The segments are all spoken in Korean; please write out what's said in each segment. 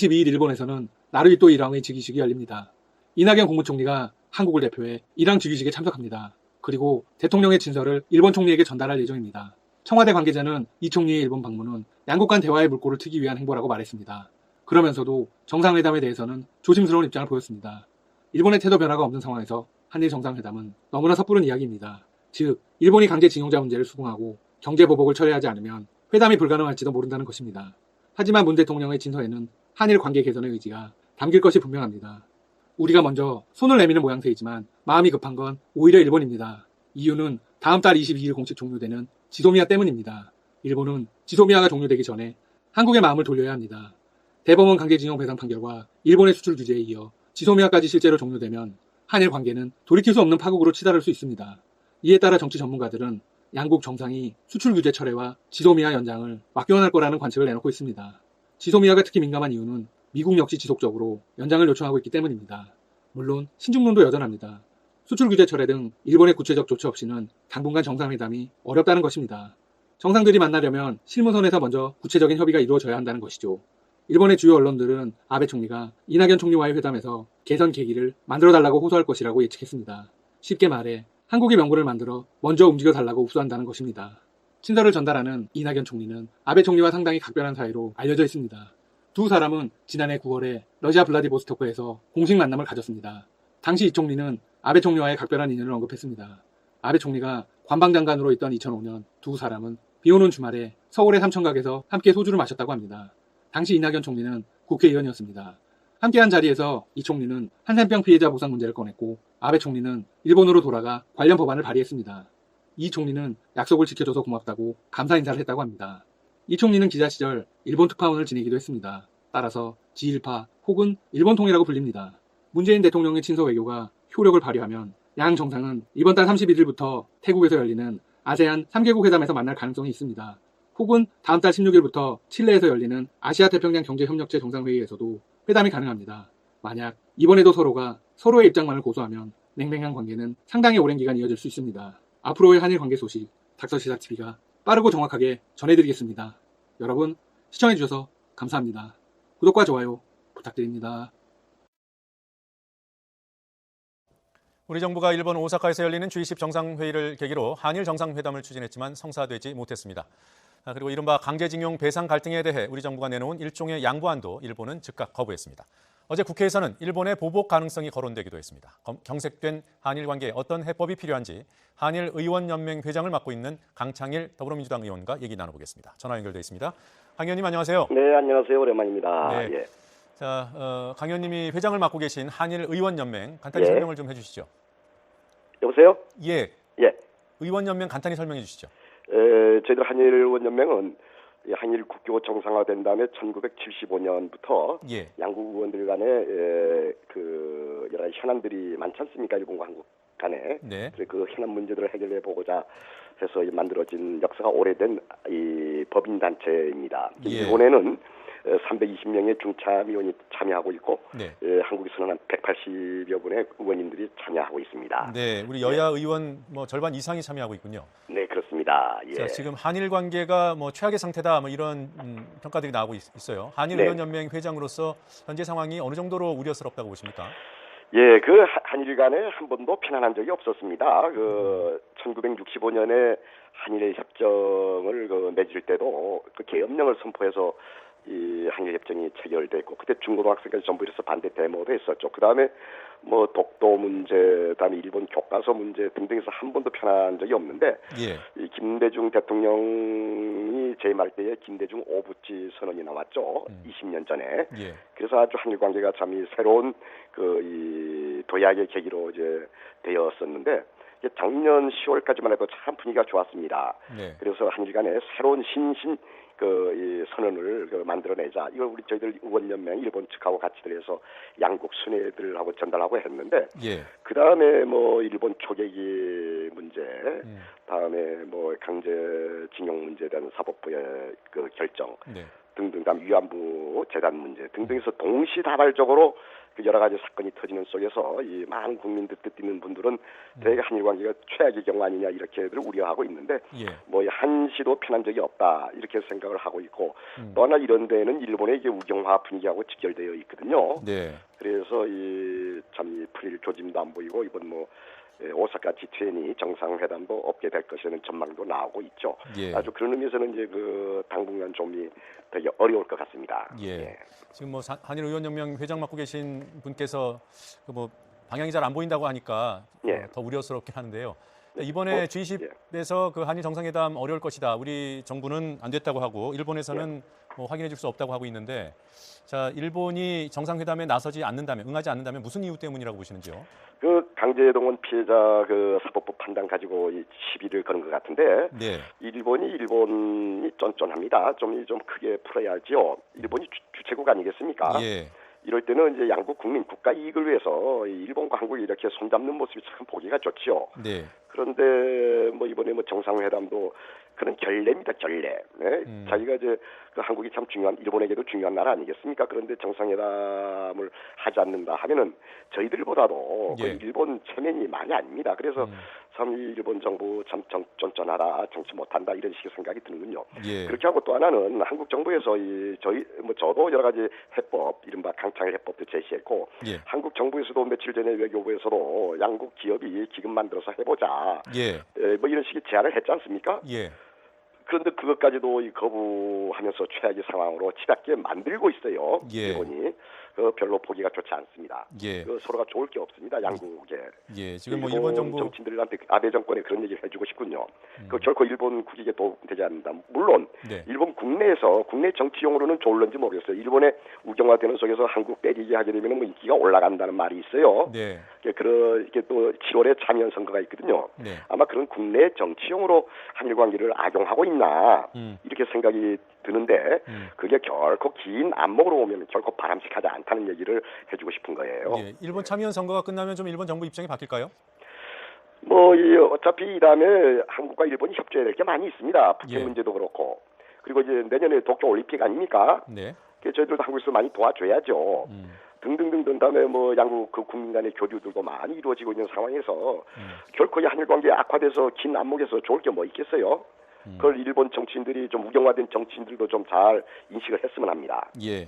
22일 일본에서는 나루히토 일왕의 즉위식이 열립니다. 이낙연 국무총리가 한국을 대표해 일왕 즉위식에 참석합니다. 그리고 대통령의 진서를 일본 총리에게 전달할 예정입니다. 청와대 관계자는 이 총리의 일본 방문은 양국 간 대화의 물꼬를 트기 위한 행보라고 말했습니다. 그러면서도 정상회담에 대해서는 조심스러운 입장을 보였습니다. 일본의 태도 변화가 없는 상황에서 한일 정상회담은 너무나 섣부른 이야기입니다. 즉, 일본이 강제징용자 문제를 수긍하고 경제 보복을 철회하지 않으면 회담이 불가능할지도 모른다는 것입니다. 하지만 문 대통령의 진서에는 한일 관계 개선의 의지가 담길 것이 분명합니다. 우리가 먼저 손을 내미는 모양새이지만 마음이 급한 건 오히려 일본입니다. 이유는 다음 달 22일 공식 종료되는 지소미아 때문입니다. 일본은 지소미아가 종료되기 전에 한국의 마음을 돌려야 합니다. 대법원 강제징용 배상 판결과 일본의 수출 규제에 이어 지소미아까지 실제로 종료되면 한일 관계는 돌이킬 수 없는 파국으로 치달을 수 있습니다. 이에 따라 정치 전문가들은 양국 정상이 수출 규제 철회와 지소미아 연장을 막연할 거라는 관측을 내놓고 있습니다. 지소미아가 특히 민감한 이유는 미국 역시 지속적으로 연장을 요청하고 있기 때문입니다. 물론 신중론도 여전합니다. 수출 규제 철회 등 일본의 구체적 조치 없이는 당분간 정상회담이 어렵다는 것입니다. 정상들이 만나려면 실무선에서 먼저 구체적인 협의가 이루어져야 한다는 것이죠. 일본의 주요 언론들은 아베 총리가 이낙연 총리와의 회담에서 개선 계기를 만들어 달라고 호소할 것이라고 예측했습니다. 쉽게 말해 한국의 명분을 만들어 먼저 움직여 달라고 흡수한다는 것입니다. 친서를 전달하는 이낙연 총리는 아베 총리와 상당히 각별한 사이로 알려져 있습니다. 두 사람은 지난해 9월에 러시아 블라디보스토크에서 공식 만남을 가졌습니다. 당시 이 총리는 아베 총리와의 각별한 인연을 언급했습니다. 아베 총리가 관방장관으로 있던 2005년 두 사람은 비 오는 주말에 서울의 삼청각에서 함께 소주를 마셨다고 합니다. 당시 이낙연 총리는 국회의원이었습니다. 함께한 자리에서 이 총리는 한센병 피해자 보상 문제를 꺼냈고 아베 총리는 일본으로 돌아가 관련 법안을 발의했습니다. 이 총리는 약속을 지켜줘서 고맙다고 감사 인사를 했다고 합니다. 이 총리는 기자 시절 일본 특파원을 지내기도 했습니다. 따라서 지일파 혹은 일본 통이라고 불립니다. 문재인 대통령의 친서 외교가 효력을 발휘하면 양 정상은 이번 달 31일부터 태국에서 열리는 아세안 3개국 회담에서 만날 가능성이 있습니다. 혹은 다음 달 16일부터 칠레에서 열리는 아시아 태평양 경제협력체 정상회의에서도 회담이 가능합니다. 만약 이번에도 서로가 서로의 입장만을 고수하면 냉랭한 관계는 상당히 오랜 기간 이어질 수 있습니다. 앞으로의 한일 관계 소식 닥터시사TV가 빠르고 정확하게 전해드리겠습니다. 여러분 시청해주셔서 감사합니다. 구독과 좋아요 부탁드립니다. 우리 정부가 일본 오사카에서 열리는 G20 정상회의를 계기로 한일 정상회담을 추진했지만 성사되지 못했습니다. 아, 그리고 이른바 강제징용 배상 갈등에 대해 우리 정부가 내놓은 일종의 양보안도 일본은 즉각 거부했습니다. 어제 국회에서는 일본의 보복 가능성이 거론되기도 했습니다. 검- 경색된 한일 관계에 어떤 해법이 필요한지 한일 의원 연맹 회장을 맡고 있는 강창일 더불어민주당 의원과 얘기 나눠보겠습니다. 전화 연결돼 있습니다. 강 의원님 안녕하세요. 네, 안녕하세요. 오랜만입니다. 네. 예. 자, 어, 강 의원님이 회장을 맡고 계신 한일 의원 연맹 간단히 예. 설명을 좀 해주시죠. 여보세요? 예, 예. 의원 연맹 간단히 설명해 주시죠. 에, 저희들 한일 의원 연맹은 이 한일 국교 정상화된 다음에 1975년부터 예, 양국 의원들 간에 에, 그 여러 가지 현안들이 많지 않습니까? 일본과 한국 간에. 네, 그래서 그 현안 문제들을 해결해 보고자 해서 이 만들어진 역사가 오래된 이 법인 단체입니다. 예. 일본에는 320명의 중참위원이 참여하고 있고 네. 에, 한국에서는 한 180여 분의 의원님들이 참여하고 있습니다. 네, 우리 여야 의원 뭐 절반 이상이 참여하고 있군요. 네, 그렇습니다. 예. 자, 지금 한일 관계가 뭐 최악의 상태다, 뭐 이런 음, 평가들이 나오고 있, 어요 한일 네. 의원연맹 회장으로서 현재 상황이 어느 정도로 우려스럽다고 보십니까? 예, 그 하- 한일 간에 한 번도 편안한 적이 없었습니다. 그 1965년에 한일의 협정을 그 맺을 때도 그 계엄령을 선포해서 이 한일 협정이 체결됐고 그때 중고등학생까지 전부 이래서 반대 데모도 했었죠. 그 다음에 뭐 독도 문제, 그다음에 일본 교과서 문제 등등해서 한 번도 편한 적이 없는데 예, 이 김대중 대통령이 재임할 때에 김대중 오부지 선언이 나왔죠. 음. 20년 전에. 예, 그래서 아주 한일 관계가 참 이 새로운 그이 도약의 계기로 이제 되었었는데 작년 10월까지만 해도 참 분위기가 좋았습니다. 네, 그래서 한일 간에 새로운 신신 그 이 선언을 그 만들어내자. 이걸 우리 저희들 의원연맹 일본 측하고 같이 들여서 양국 순회들하고 전달하고 했는데 예, 그 다음에 뭐 일본 초계기 문제, 음, 다음에 뭐 강제징용 문제에 대한 사법부의 그 결정 네, 등등 다음 위안부 재단 문제 등등에서 동시다발적으로 그 여러 가지 사건이 터지는 속에서 이 많은 국민들 뜻 있는 분들은 대개 한일 관계가 최악의 경우 아니냐 이렇게들 우려하고 있는데 예. 뭐 한시도 편한 적이 없다 이렇게 생각을 하고 있고 음. 또 하나 이런 데는 일본의 이게 우경화 분위기하고 직결되어 있거든요. 네. 그래서 이참이 풀릴 조짐도 안 보이고 이번 뭐 예, 오사카 G20 정상회담도 없게 될 것이라는 전망도 나오고 있죠. 예. 아주 그런 의미에서는 이제 그 당분간 좀이 되게 어려울 것 같습니다. 예. 지금 뭐 사- 한일 의원연명 회장 맡고 계신 분께서 그뭐 방향이 잘 안 보인다고 하니까 예. 어, 더 우려스럽긴 하는데요. 이번에 어, G20에서 그 한일 정상회담 어려울 것이다. 우리 정부는 안 됐다고 하고 일본에서는 예. 뭐 확인해 줄 수 없다고 하고 있는데 자 일본이 정상회담에 나서지 않는다면 응하지 않는다면 무슨 이유 때문이라고 보시는지요? 그 강제동원 피해자 그 사법부 판단 가지고 이 시비를 거는 것 같은데 네. 일본이 일본이 쫀쫀합니다. 좀 좀 크게 풀어야지요. 일본이 주, 주체국 아니겠습니까? 예. 이럴 때는 이제 양국 국민 국가 이익을 위해서 이 일본과 한국이 이렇게 손잡는 모습이 참 보기가 좋지요. 네. 그런데 뭐 이번에 뭐 정상회담도 그런 결례입니다 결례. 네? 음. 자기가 이제 그 한국이 참 중요한 일본에게도 중요한 나라 아니겠습니까? 그런데 정상회담을 하지 않는다 하면은 저희들보다도 그 예. 일본 체면이 많이 아닙니다. 그래서 음. 참이 일본 정부 참 정, 쫀쫀하다 정치 못한다 이런 식의 생각이 드는군요. 예. 그렇게 하고 또 하나는 한국 정부에서 이 저희 뭐 저도 여러 가지 해법 이른바 강창일 해법도 제시했고 예. 한국 정부에서도 며칠 전에 외교부에서도 양국 기업이 기금 만들어서 해보자 예. 에, 뭐 이런 식의 제안을 했지 않습니까? 예. 그런데 그것까지도 이 거부하면서 최악의 상황으로 치닫게 만들고 있어요. 예. 일본이 그 별로 보기가 좋지 않습니다. 예. 그 서로가 좋을 게 없습니다. 양국에. 예. 지금 뭐 일본 정부 정치인들한테 아베 정권에 그런 얘기를 해주고 싶군요. 음. 그 결코 일본 국익에 도움되지 않는다. 물론 네. 일본 국내에서 국내 정치용으로는 좋을런지 모르겠어요. 일본의 우경화되는 속에서 한국 빼리기 하게 되면 뭐 인기가 올라간다는 말이 있어요. 네. 그런 이게 또 7월에 참여 선거가 있거든요. 네. 아마 그런 국내 정치용으로 한일 관계를 악용하고 있나 음. 이렇게 생각이 드는데 음. 그게 결코 긴 안목으로 오면 결코 바람직하지 않다는 얘기를 해주고 싶은 거예요. 예. 일본 참여연 선거가 끝나면 좀 일본 정부 입장이 바뀔까요? 뭐 이 어차피 이 다음에 한국과 일본이 협조해야 될 게 많이 있습니다. 북핵 예. 문제도 그렇고 그리고 이제 내년에 도쿄 올림픽 아닙니까? 네. 그 저희들도 한국에서 많이 도와줘야죠. 음. 등등등등 다음에 뭐 양국 그 국민 간의 교류들도 많이 이루어지고 있는 상황에서 음. 결코 이 한일 관계 악화돼서 긴 안목에서 좋을 게 뭐 있겠어요? 음. 그걸 일본 정치인들이 좀 우경화된 정치인들도 좀 잘 인식을 했으면 합니다. 예.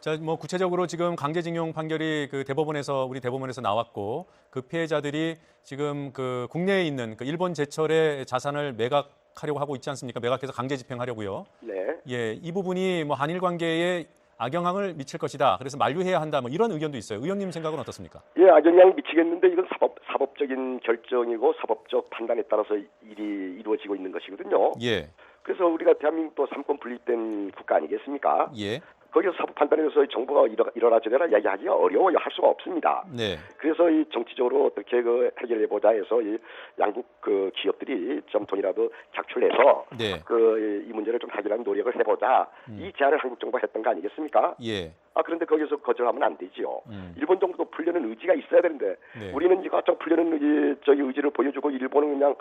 자, 뭐 구체적으로 지금 강제징용 판결이 그 대법원에서 우리 대법원에서 나왔고 그 피해자들이 지금 그 국내에 있는 그 일본 제철의 자산을 매각 하려고 하고 있지 않습니까? 매각해서 강제 집행하려고요. 네. 예, 이 부분이 뭐 한일 관계에 악영향을 미칠 것이다. 그래서 만류해야 한다. 뭐 이런 의견도 있어요. 의원님 생각은 어떻습니까? 예, 악영향 미치겠는데 이건 사법 사법적인 결정이고 사법적 판단에 따라서 일이 이루어지고 있는 것이거든요. 예, 그래서 우리가 대한민국 도 삼권 분립된 국가 아니겠습니까? 예, 거기서 사법 판단에 대해서 정부가 일어, 일어나 저래라 이야기하기가 어려워요. 할 수가 없습니다. 네, 그래서 이 정치적으로 어떻게 그 해결해 보자 해서 이 양국 그 기업들이 좀 돈이라도 작출해서 네, 그이 문제를 좀 해결하는 노력을 해보자 음. 이 제안을 한국 정부가 했던 거 아니겠습니까? 예, 아 그런데 거기서 거절하면 안 되지요. 음. 일본 정부도 풀려는 의지가 있어야 되는데 네. 우리는 이거 좀 풀려는 의지 저기 의지를 보여주고 일본은 그냥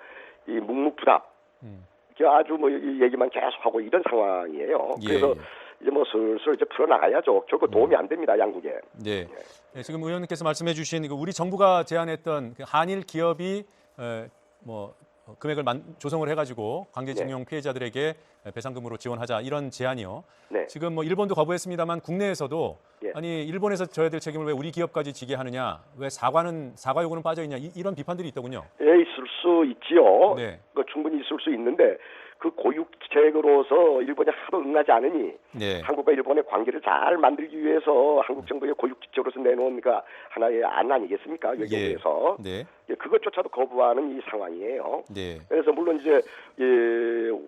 이 묵묵부답 음. 아주 뭐 이 얘기만 계속하고 이런 상황이에요. 예, 그래서 예. 이제 뭐 슬슬 이제 풀어나가야죠. 결코 도움이 안 됩니다 양국에. 네. 네, 지금 의원님께서 말씀해 주신 그 우리 정부가 제안했던 그 한일 기업이 에, 뭐 어, 금액을 만, 조성을 해가지고 강제징용 피해자들에게 배상금으로 지원하자 이런 제안이요. 네. 지금 뭐 일본도 거부했습니다만 국내에서도 예. 아니 일본에서 져야 될 책임을 왜 우리 기업까지 지게 하느냐, 왜 사과는 사과 요구는 빠져 있냐 이, 런 비판들이 있더군요. 예, 있을 수 있지요. 네. 그 충분히 있을 수 있는데 그 고육책으로서 일본이 하도 응하지 않으니 네, 한국과 일본의 관계를 잘 만들기 위해서 한국 정부의 고육지책으로서 내놓은 그 하나의 안 아니겠습니까 외교부에서 네, 예, 그것조차도 거부하는 이 상황이에요. 네, 그래서 물론 이제 예,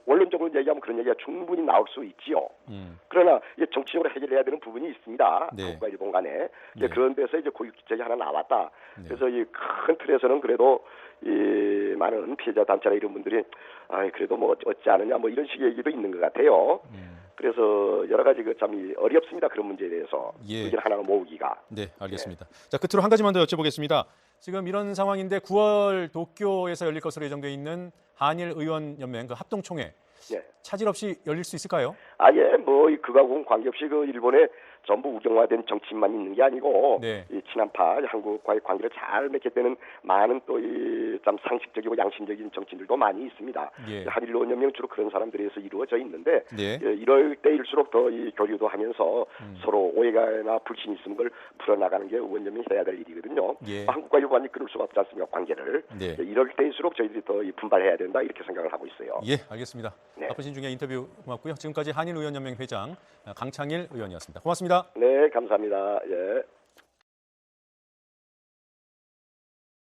원론적으로 얘기하면 그런 얘기가 충분히 나올 수 있지요. 음, 그러나 이제 정치적으로 해결해야 되는 부분이 있습니다. 네. 한국과 일본 간에 네. 그런 데서 이제 고육지책이 하나 나왔다. 네. 그래서 이 큰 틀에서는 그래도 이 많은 피해자 단체나 이런 분들이 아 그래도 뭐 어찌 않느냐 뭐 이런 식의 얘기도 있는 것 같아요. 음. 그래서 여러 가지 그참 어렵습니다 그런 문제에 대해서 예. 의견 하나를 모으기가. 네, 알겠습니다. 자, 끝으로 한 가지만 더 여쭤보겠습니다. 지금 이런 상황인데 9월 도쿄에서 열릴 것으로 예정돼 있는 한일 의원 연맹 그 합동 총회 예. 차질 없이 열릴 수 있을까요? 아예 뭐이 그거하고는 관계없이 그 일본에 전부 우경화된 정치인만 있는 게 아니고 네. 이 친한파 한국과의 관계를 잘 맺게 되는 많은 또 이 참 상식적이고 양심적인 정치인들도 많이 있습니다. 예. 한일 의원연맹 주로 그런 사람들에서 이루어져 있는데 네. 예, 이럴 때일수록 더 이 교류도 하면서 음. 서로 오해가나 불신이 있으면 그걸 풀어나가는 게 의원연맹이 해야 될 일이거든요. 예. 한국과 일본이 그럴 수가 없지 않습니까 관계를. 네. 예, 이럴 때일수록 저희들이 더이 분발해야 된다 이렇게 생각을 하고 있어요. 예, 알겠습니다. 네. 바쁘신 중에 인터뷰 고맙고요. 지금까지 한일 의원 연맹 회장 강창일 의원이었습니다. 고맙습니다. 네, 감사합니다. 예.